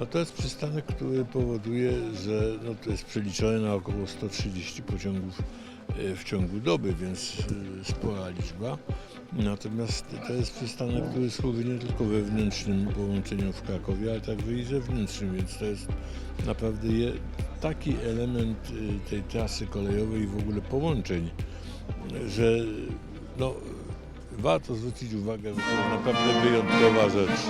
No to jest przystanek, który powoduje, że no to jest przeliczone na około 130 pociągów e, w ciągu doby, więc e, spora liczba. Natomiast to jest przystanek, który służy nie tylko wewnętrznym połączeniom w Krakowie, ale także i zewnętrznym, więc to jest naprawdę taki element e, tej trasy kolejowej i w ogóle połączeń, że no, warto zwrócić uwagę, że to jest naprawdę wyjątkowa rzecz.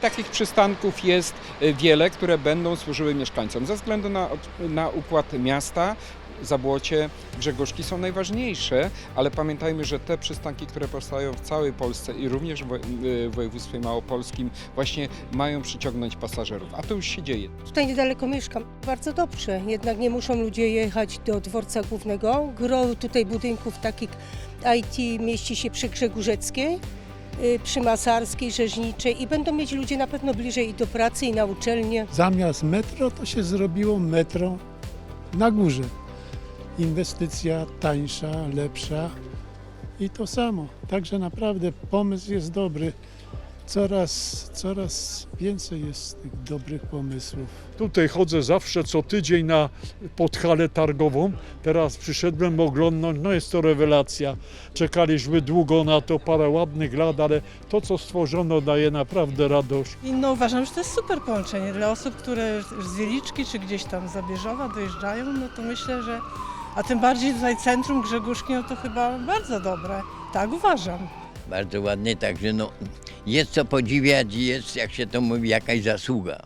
Takich przystanków jest y, wiele, które będą służyły mieszkańcom. Ze względu na, na układ miasta, Zabłocie, Grzegórzki są najważniejsze, ale pamiętajmy, że te przystanki, które powstają w całej Polsce i również w wo- w województwie małopolskim właśnie mają przyciągnąć pasażerów, a to już się dzieje. Tutaj niedaleko mieszkam. Bardzo dobrze, jednak nie muszą ludzie jechać do dworca głównego. Gro tutaj budynków takich IT mieści się przy Grzegórzeckiej, y, przy Masarskiej, Rzeźniczej i będą mieć ludzie na pewno bliżej i do pracy i na uczelnię. Zamiast metro to się zrobiło metro na górze. Inwestycja tańsza, lepsza i to samo. Także naprawdę pomysł jest dobry. Coraz, coraz więcej jest tych dobrych pomysłów. Tutaj chodzę zawsze co tydzień na pod halę targową. Teraz przyszedłem oglądnąć, no jest to rewelacja. Czekaliśmy długo na to, parę ładnych lat, ale to co stworzono daje naprawdę radość. I no uważam, że to jest super połączenie dla osób, które z Wieliczki czy gdzieś tam z Zabierzowa dojeżdżają, no to myślę, że a tym bardziej tutaj centrum Grzegórzki, no to chyba bardzo dobre. Tak uważam. Bardzo ładny, także no, jest co podziwiać, jest, jak się to mówi, jakaś zasługa.